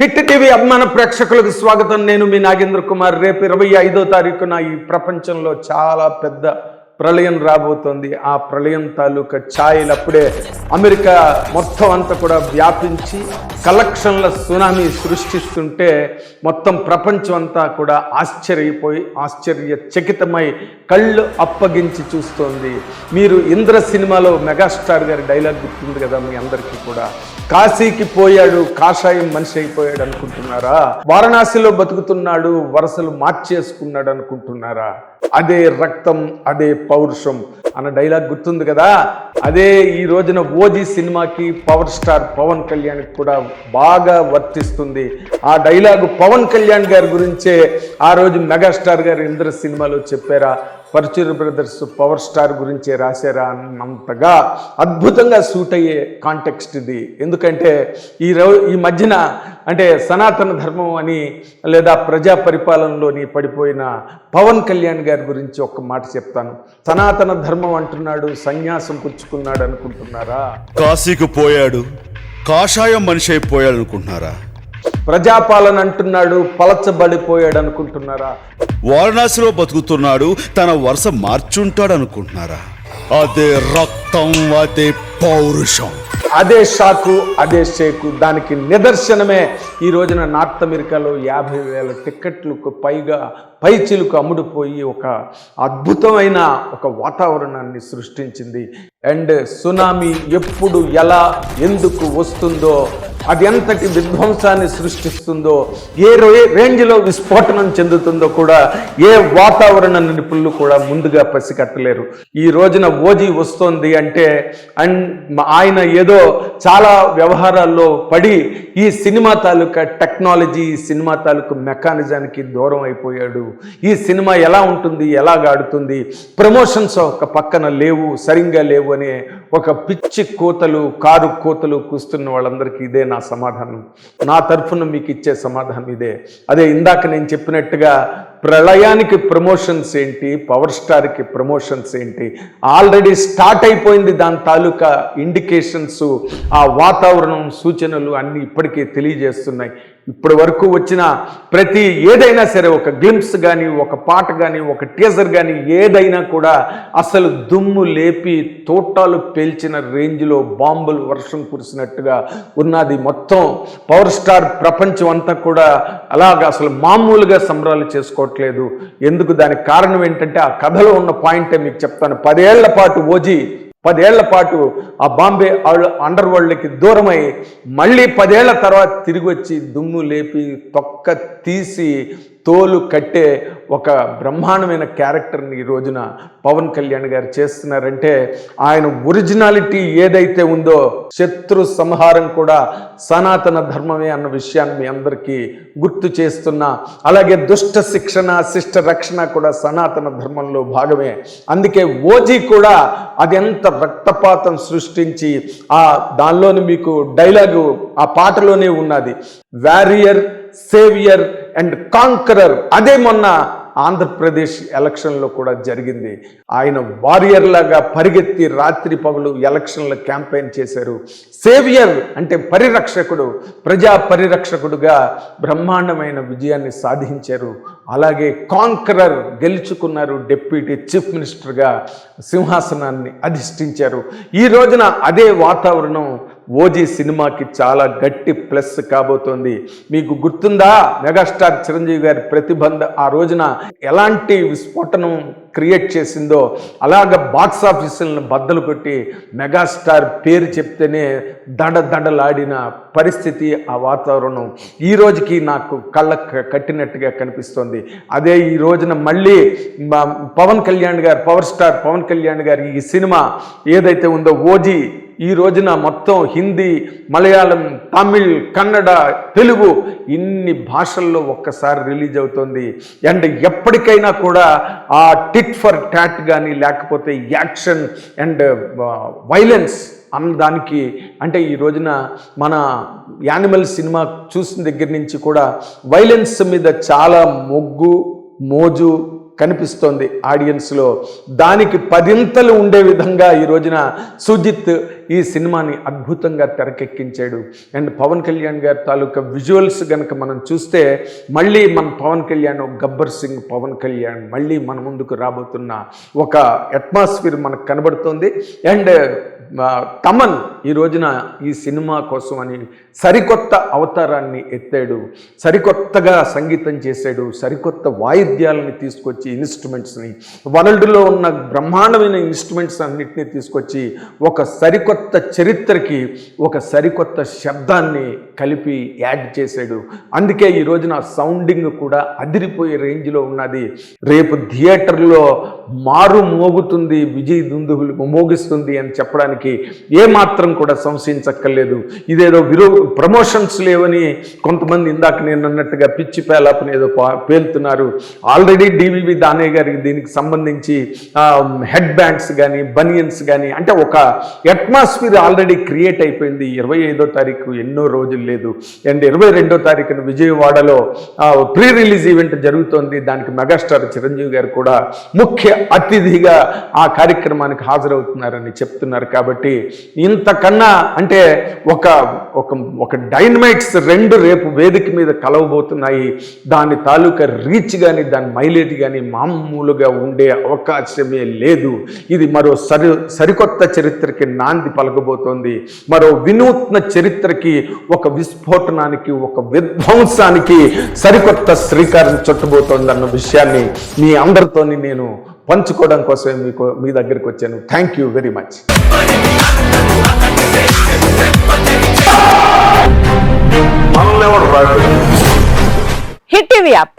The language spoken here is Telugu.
హిట్ టీవీ అభిమాన ప్రేక్షకులకు స్వాగతం. నేను మీ నాగేంద్ర కుమార్. రేపు ఇరవై ఐదో తారీఖున ఈ ప్రపంచంలో చాలా పెద్ద ప్రళయం రాబోతోంది. ఆ ప్రళయం తాలూకా ఛాయలు అప్పుడే అమెరికా మొత్తం అంతా కూడా వ్యాపించి కలెక్షన్ల సునామీ సృష్టిస్తుంటే మొత్తం ప్రపంచం అంతా కూడా ఆశ్చర్యపోయి ఆశ్చర్యచకితమై కళ్ళు అప్పగించి చూస్తోంది. మీరు ఇంద్ర సినిమాలో మెగాస్టార్ గారి డైలాగ్ గుర్తుంది కదా మీ అందరికీ కూడా. కాశీకి పోయాడు కాషాయం మనిషి అయిపోయాడు అనుకుంటున్నారా? వారణాసిలో బతుకుతున్నాడు వరసలు మార్చేసుకున్నాడు అనుకుంటున్నారా? అదే రక్తం అదే పౌరుషం అన్న డైలాగ్ గుర్తుంది కదా? అదే ఈ రోజున ఓజీ సినిమాకి పవర్ స్టార్ పవన్ కళ్యాణ్కి కూడా బాగా వర్తిస్తుంది. ఆ డైలాగు పవన్ కళ్యాణ్ గారి గురించే ఆ రోజు మెగాస్టార్ గారు ఇంద్ర సినిమాలో చెప్పారా? పర్చూర్ బ్రదర్స్ పవర్ స్టార్ గురించే రాశారా అన్నంతగా అద్భుతంగా సూట్ అయ్యే కాంటెక్స్ట్ ఇది. ఎందుకంటే ఈ రో ఈ మధ్యన అంటే సనాతన ధర్మం అని లేదా ప్రజా పరిపాలనలోని పడిపోయిన పవన్ కళ్యాణ్ గారి గురించి ఒక్క మాట చెప్తాను. సనాతన ధర్మం అంటున్నాడు సన్యాసం పుచ్చుకున్నాడు అనుకుంటున్నారా? కాశీకి పోయాడు కాషాయం మనిషి అయిపోయాడు అనుకుంటున్నారా ప్రజాపాలన అంటున్నాడు పలచబడిపోయాడు అనుకుంటున్నారా వారణాసిలో బతుకుతున్నాడు తన వరుస మార్చుంటాడు అనుకుంటున్నారా అదే రక్తం అదే పౌరుషం. అదే షాకు అదే షేకు. దానికి నిదర్శనమే ఈ రోజున నార్త్ అమెరికాలో యాభై వేల టిక్కెట్లకు పైగా పైచిలుకు అమ్ముడుపోయి ఒక అద్భుతమైన ఒక వాతావరణాన్ని సృష్టించింది. అండ్ సునామీ ఎప్పుడు ఎలా ఎందుకు వస్తుందో అది ఎంతటి విధ్వంసాన్ని సృష్టిస్తుందో ఏ రేంజ్లో విస్ఫోటనం చెందుతుందో కూడా ఏ వాతావరణ నిపుణులు కూడా ముందుగా పసిగట్టలేరు ఈ రోజున ఓజీ వస్తోంది అంటే అండ్ ఆయన ఏదో చాలా వ్యవహారాల్లో పడి ఈ సినిమా తాలూకా టెక్నాలజీ ఈ సినిమా తాలూకు మెకానిజానికి దూరం అయిపోయాడు. ఈ సినిమా ఎలా ఉంటుంది ఎలా ఆడుతుంది ప్రమోషన్స్ ఒక పక్కన లేవు సరిగ్గా లేవు అనే ఒక పిచ్చి కోతలు కారు కోతలు కూస్తున్న వాళ్ళందరికీ ఇదే నా సమాధానం. నా తరఫున మీకు ఇచ్చే సమాధానం ఇదే. అదే ఇందాక నేను చెప్పినట్టుగా ప్రళయానికి ప్రమోషన్స్ ఏంటి? పవర్ స్టార్కి ప్రమోషన్స్ ఏంటి? ఆల్రెడీ స్టార్ట్ అయిపోయింది దాని తాలూకా ఇండికేషన్స్ ఆ వాతావరణం సూచనలు అన్నీ ఇప్పటికే తెలియజేస్తున్నాయి. ఇప్పటి వరకు వచ్చిన ప్రతి ఏదైనా సరే ఒక గ్లిమ్స్ కానీ ఒక పాట కానీ ఒక టీజర్ కానీ ఏదైనా కూడా అసలు దుమ్ము లేపి తోటాలు పేల్చిన రేంజ్లో బాంబులు వర్షం కురిసినట్టుగా ఉన్నది మొత్తం పవర్ స్టార్ ప్రపంచం అంతా కూడా అలాగ అసలు మామూలుగా సంబరాలు చేసుకోవట్లేదు. ఎందుకు దానికి కారణం ఏంటంటే ఆ కథలో ఉన్న పాయింటే మీకు చెప్తాను. పదేళ్ళ పాటు ఓజీ పదేళ్ళ పాటు ఆ బాంబే అండర్ వరల్డ్కి దూరమై మళ్ళీ పదేళ్ళ తర్వాత తిరిగి వచ్చి దుమ్ము లేపి తొక్క తీసి తోలు కట్టే ఒక బ్రహ్మాండమైన క్యారెక్టర్ని ఈ రోజున పవన్ కళ్యాణ్ గారు చేస్తున్నారంటే ఆయన ఒరిజినాలిటీ ఏదైతే ఉందో శత్రు సంహారం కూడా సనాతన ధర్మమే అన్న విషయాన్ని మీ అందరికీ గుర్తు చేస్తున్నా. అలాగే దుష్ట శిక్షణ శిష్ట రక్షణ కూడా సనాతన ధర్మంలో భాగమే. అందుకే ఓజీ కూడా అది ఎంత రక్తపాతం సృష్టించి ఆ దానిలోని మీకు డైలాగు ఆ పాటలోనే ఉన్నది. Warrior saviour and conqueror. అదే మొన్న ఆంధ్రప్రదేశ్ ఎలక్షన్లో కూడా జరిగింది. ఆయన వారియర్ లాగా పరిగెత్తి రాత్రి పగలు ఎలక్షన్ల క్యాంపెయిన్ చేశారు. సేవియర్ అంటే పరిరక్షకుడు ప్రజా పరిరక్షకుడుగా బ్రహ్మాండమైన విజయాన్ని సాధించారు. అలాగే కాంకరర్ గెలుచుకున్నారు డిప్యూటీ చీఫ్ మినిస్టర్గా సింహాసనాన్ని అధిష్ఠించారు. ఈ రోజున అదే వాతావరణం ఓజీ సినిమాకి చాలా గట్టి ప్లస్ కాబోతోంది. మీకు గుర్తుందా? మెగాస్టార్ చిరంజీవి గారి ప్రతిబంధ ఆ రోజున ఎలాంటి విస్ఫోటనం క్రియేట్ చేసిందో అలాగ బాక్స్ ఆఫీసులను బద్దలు కొట్టి మెగాస్టార్ పేరు చెప్తేనే దడదడలాడిన పరిస్థితి ఆ వాతావరణం. ఈ రోజుకి నాకు కళ్ళ కట్టినట్టుగా కనిపిస్తోంది. అదే ఈ రోజున మళ్ళీ పవన్ కళ్యాణ్ గారు పవర్ స్టార్ పవన్ కళ్యాణ్ గారి ఈ సినిమా ఏదైతే ఉందో ఓజీ ఈ రోజున మొత్తం హిందీ మలయాళం తమిళ్ కన్నడ తెలుగు ఇన్ని భాషల్లో ఒక్కసారి రిలీజ్ అవుతుంది. అండ్ ఎప్పటికైనా కూడా ఆ టిట్ ఫర్ టాట్ కానీ లేకపోతే యాక్షన్ అండ్ వైలెన్స్ అన్న దానికి అంటే ఈ రోజున మన యానిమల్ సినిమా చూసిన దగ్గర నుంచి కూడా వైలెన్స్ మీద చాలా మొగ్గు మోజు కనిపిస్తోంది ఆడియన్స్లో. దానికి పదింతలు ఉండే విధంగా ఈ రోజున సుజిత్ ఈ సినిమాని అద్భుతంగా తెరకెక్కించాడు. అండ్ పవన్ కళ్యాణ్ గారి తాలూకా విజువల్స్ కనుక మనం చూస్తే మళ్ళీ మన పవన్ కళ్యాణ్ గబ్బర్ సింగ్ పవన్ కళ్యాణ్ మళ్ళీ మన ముందుకు రాబోతున్న ఒక అట్మాస్ఫియర్ మనకు కనబడుతుంది. అండ్ తమన్ ఈ రోజున ఈ సినిమా కోసం అని సరికొత్త అవతారాన్ని ఎత్తాడు. సరికొత్తగా సంగీతం చేశాడు. సరికొత్త వాయిద్యాలని తీసుకొచ్చి ఇన్స్ట్రుమెంట్స్ని వరల్డ్లో ఉన్న బ్రహ్మాండమైన ఇన్స్ట్రుమెంట్స్ అన్నింటినీ తీసుకొచ్చి ఒక సరికొత్త చరిత్రకి ఒక సరికొత్త శబ్దాన్ని కలిపి యాడ్ చేశాడు. అందుకే ఈ రోజున సౌండింగ్ కూడా అదిరిపోయే రేంజ్లో ఉన్నది. రేపు థియేటర్లో మారు మోగుతుంది విజయ్ దుందుగులు మోగిస్తుంది అని చెప్పడానికి ఏమాత్రం కూడా సంశయించక్కర్లేదు. ఇదేదో విరో ప్రమోషన్స్ లేవని కొంతమంది ఇందాక నేను అన్నట్టుగా పిచ్చి పేలాపని ఏదో పా- పేలుతున్నారు. ఆల్రెడీ డివివి దానయ్య గారికి దీనికి సంబంధించి హెడ్ బ్యాండ్స్ కానీ బనియన్స్ కానీ అంటే ఒక అట్మాస్ఫియర్ ఆల్రెడీ క్రియేట్ అయిపోయింది. ఇరవై ఐదో తారీఖు ఎన్నో రోజులు లేదు. అండ్ ఇరవై రెండో తారీఖున విజయవాడలో ప్రీ రిలీజ్ ఈవెంట్ జరుగుతోంది. దానికి మెగాస్టార్ చిరంజీవి గారు కూడా ముఖ్య అతిథిగా ఆ కార్యక్రమానికి హాజరవుతున్నారని చెప్తున్నారు. కాబట్టి ఇంతకన్నా అంటే ఒక ఒక ఒక డైనమైట్స్ రెండు రేపు వేదిక మీద కలవబోతున్నాయి. దాని తాలూకా రీచ్ కానీ దాని మైలేజ్ కానీ మామూలుగా ఉండే అవకాశమే లేదు. ఇది మరో సరి సరికొత్త చరిత్రకి నాంది పలకబోతోంది. మరో వినూత్న చరిత్రకి ఒక విస్ఫోటనానికి ఒక విధ్వంసానికి సరికొత్త శ్రీకారం చుట్టబోతోంది అన్న విషయాన్ని మీ అందరితోని నేను పంచుకోవడం కోసమే మీకు మీ దగ్గరికి వచ్చాను. Thank you very much Hit TV app.